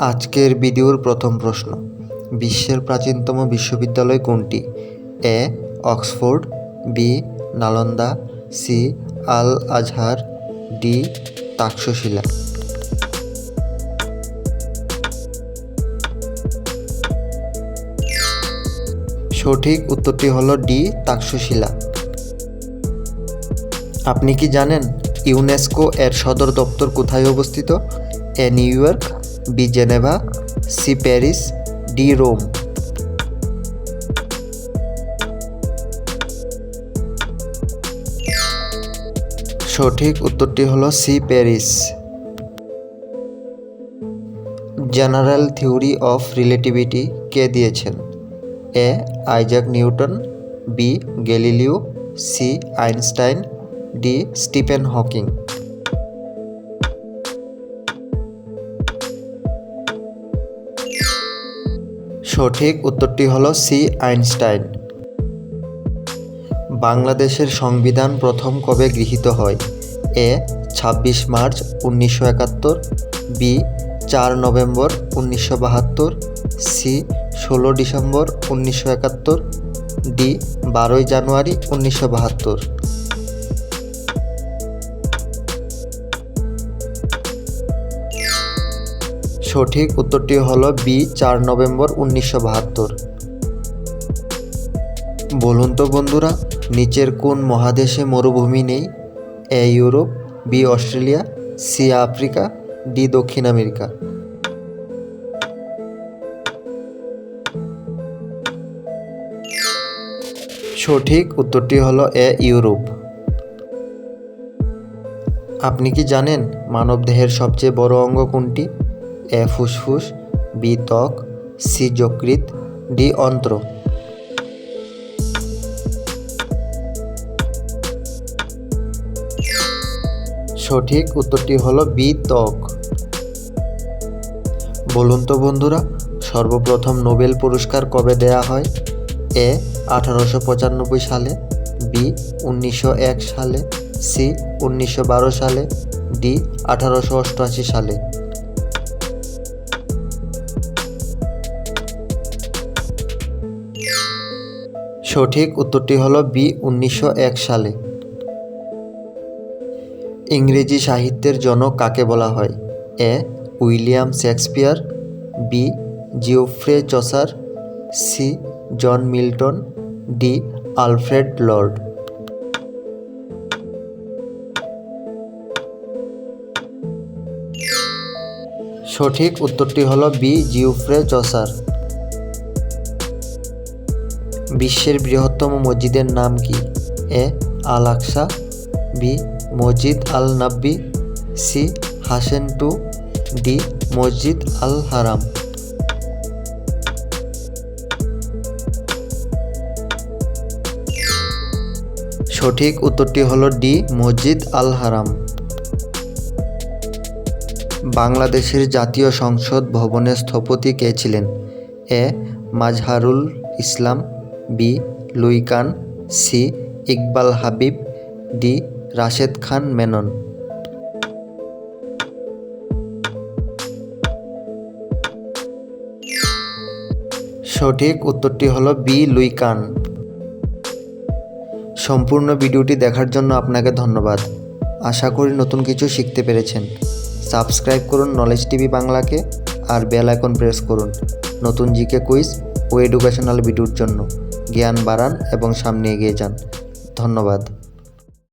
আজকের ভিডিওর প্রথম প্রশ্ন, বিশ্বের প্রাচীনতম বিশ্ববিদ্যালয় কোনটি? A, Oxford, B, Nalanda, C Al Azhar D, Taxila. সঠিক উত্তরটি হলো ডি, তাক্ষশিলা। আপনি কি জানেন ইউনেস্কো এর সদর দপ্তর কোথায় অবস্থিত? A, New York B Geneva, C Paris, D Rome. সঠিক উত্তরটি হলো C Paris. General theory of relativity কে দিয়েছেন? A Isaac Newton, B Galileo, C Einstein, D Stephen Hawking. সঠিক উত্তরটি হল সি আইনস্টাইন। বাংলাদেশের সংবিধান প্রথম কবে গৃহীত হয়? এ, ছাব্বিশ মার্চ উনিশশো একাত্তর, বি, চার নভেম্বর উনিশশো বাহাত্তর, সি, ষোলো ডিসেম্বর উনিশশো একাত্তর, ডি, বারোই জানুয়ারি উনিশশো বাহাত্তর। সঠিক উত্তরটি হলো বি, চার নভেম্বর উনিশশো বাহাত্তর। বলুন তো বন্ধুরা, নিচের কোন মহাদেশে মরুভূমি নেই? A, Europe, B, Australia, C, Africa, D, দক্ষিণ আমেরিকা। সঠিক উত্তরটি হলো এ, ইউরোপ। আপনি কি জানেন মানবদেহের সবচেয়ে বড় অঙ্গ কোনটি? এ ফুসফুস, বি ত্বক, সি যকৃৎ, ডি অন্ত্র। সঠিক উত্তরটি হলো বি ত্বক। বলুন তো বন্ধুরা, সর্বপ্রথম নোবেল পুরস্কার কবে দেয়া হয়? এ, আঠারোশো পঁচানব্বই সালে, বি, উনিশশো এক সালে, সি, উনিশশো বারো সালে, ডি, আঠারোশো অষ্টআশি সালে। সঠিক উত্তরটি হল বি উনিশশো এক সালে। ইংরেজি সাহিত্যের জনক কাকে বলা হয়? A William Shakespeare, B Geoffrey Chaucer, C John Milton, D Alfred Lord. সঠিক উত্তরটি হল বি জিওফ্রে চসার। বিশ্বের বৃহত্তম মসজিদের নাম কি? A. Al Aqsa B. Masjid Al Nabawi C. Hassan two, D. Masjid Al Haram সঠিক উত্তরটি হলো ডি, মসজিদ আল হারাম বাংলাদেশের জাতীয় সংসদ ভবনের স্থপতি কে ছিলেন? A. Mazharul Islam B, Louis Kahn, C, Iqbal Habib, D, Rashed Khan Menon. সঠিক উত্তরটি হলো বি, লুইকান। সম্পূর্ণ ভিডিওটি দেখার জন্য আপনাকে ধন্যবাদ। আশা করি নতুন কিছু শিখতে পেরেছেন। সাবস্ক্রাইব করুন নলেজ টিভি বাংলাকে আর বেল আইকন প্রেস করুন। নতুন জিকে কুইজ ও এডুকেশনাল ভিডিওর জন্য। জ্ঞান বাড়ান এবং সামনে এগিয়ে যান। ধন্যবাদ।